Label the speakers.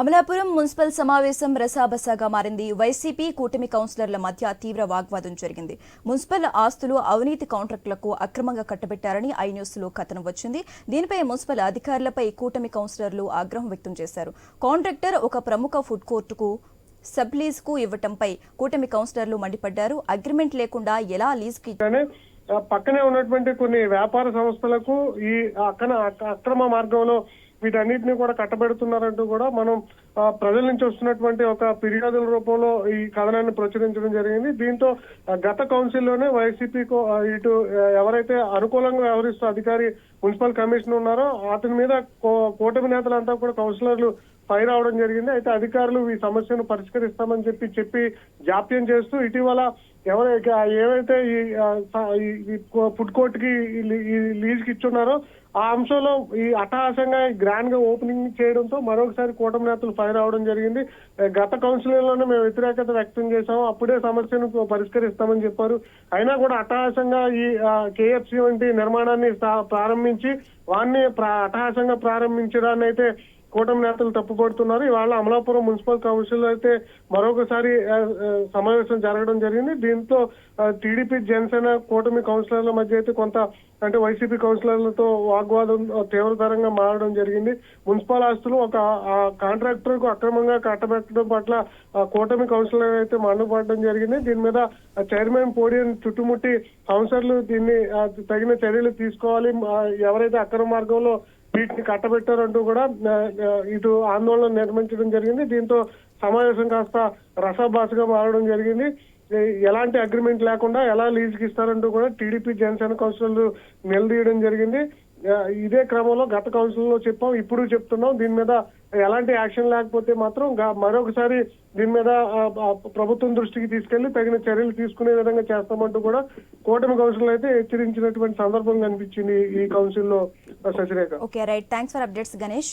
Speaker 1: Amalapuram municipal సమావేశం రసాబసాగా మారింది. YCP కూటమి కౌన్సిలర్ల మధ్య తీవ్ర వాగ్వాదం జరిగింది. మున్సిపల్ ఆస్తులు అవినీతి కాంట్రాక్టులకు అక్రమంగా కట్టబెట్టారని ఐ న్యూస్లో కథనం వచ్చింది. దీనిపై మున్సిపల్ అధికారులపై కూటమి కౌన్సిలర్లు ఆగ్రహం వ్యక్తం చేశారు. కాంట్రాక్టర్ ఒక ప్రముఖ ఫుడ్ కోర్టుకు సబ్ లీజ్కు ఇవ్వటంపై కూటమి కౌన్సిలర్లు మండిపడ్డారు. అగ్రిమెంట్ లేకుండా ఎలా లీజ్కి
Speaker 2: పక్కనే ఉన్నటువంటి కొన్ని వ్యాపార సంస్థలకు ఈ అక్రమ మార్గంలో వీటన్నిటిని కూడా కట్టబెడుతున్నారంటూ కూడా మనం ప్రజల నుంచి వస్తున్నటువంటి ఒక ఫిర్యాదుల రూపంలో ఈ కథనాన్ని ప్రచురించడం జరిగింది. దీంతో గత కౌన్సిల్లోనే వైసీపీ ఇటు ఎవరైతే అనుకూలంగా వ్యవహరిస్తూ అధికారి మున్సిపల్ కమిషనర్ ఉన్నారో అతని మీద కో- కూటమి నేతలంతా కూడా కౌన్సిలర్లు ఫైర్ అవడం జరిగింది. అయితే అధికారులు ఈ సమస్యను పరిష్కరిస్తామని చెప్పి చెప్పి జాప్యం చేస్తూ ఇటీవల ఎవరైతే ఏవైతే ఈ ఫుడ్ కోర్ట్కి లీ- లీజ్కి ఇచ్చున్నారో ఆ అంశంలో ఈ అట్టహాసంగా గ్రాండ్గా ఓపెనింగ్ చేయడంతో మరొకసారి కూటమి నేతలు ఫైర్ అవడం జరిగింది. గత కౌన్సిలింగ్లోనే మేము వ్యతిరేకత వ్యక్తం చేశాము. అప్పుడే సమస్యను పరిష్కరిస్తామని చెప్పారు. అయినా కూడా అట్టహాసంగా ఈ కేఎఫ్సి వంటి నిర్మాణాన్ని ప్రారంభించి వారిని అట్టహాసంగా ప్రారంభించడాన్ని అయితే కూటమి నేతలు తప్పుపడుతున్నారు ఇవాళ అమలాపురం మున్సిపల్ కౌన్సిల్ అయితే మరొకసారి సమావేశం జరగడం జరిగింది. దీంతో టీడీపీ జనసేన కూటమి కౌన్సిలర్ల మధ్య అయితే కొంత అంటే వైసీపీ కౌన్సిలర్లతో వాగ్వాదం తీవ్రతరంగా మారడం జరిగింది. మున్సిపల్ ఆస్తులు ఒక కాంట్రాక్టర్కు అక్రమంగా కట్టబెట్టడం పట్ల కూటమి కౌన్సిలర్ అయితే మండపడడం జరిగింది. దీని మీద చైర్మన్ పోడియం చుట్టుముట్టి కౌన్సిలర్లు దీన్ని తగిన చర్యలు తీసుకోవాలి. ఎవరైతే అక్రమ మార్గంలో వీటిని కట్టబెట్టారంటూ కూడా ఇటు ఆందోళన నిర్మించడం జరిగింది. దీంతో సమావేశం కాస్త రసాభాసగా మారడం జరిగింది. ఎలాంటి అగ్రిమెంట్ లేకుండా ఎలా లీజుకి ఇస్తారంటూ కూడా టీడీపీ జనసేన కౌన్సిలర్లు నిలదీయడం జరిగింది. ఇదే క్రమంలో గత కౌన్సిల్లో చెప్పాం ఇప్పుడు చెప్తున్నాం. దీని మీద ఎలాంటి యాక్షన్ లేకపోతే మాత్రం మరొకసారి దీని మీద ప్రభుత్వం దృష్టికి తీసుకెళ్ళి తగిన చర్యలు తీసుకునే విధంగా చేస్తామంటూ కూడా కూటమి కౌన్సిల్ అయితే హెచ్చరించినటువంటి సందర్భం కనిపించింది ఈ కౌన్సిల్లో Sasirekha
Speaker 1: okay right. Thanks for updates Ganesh.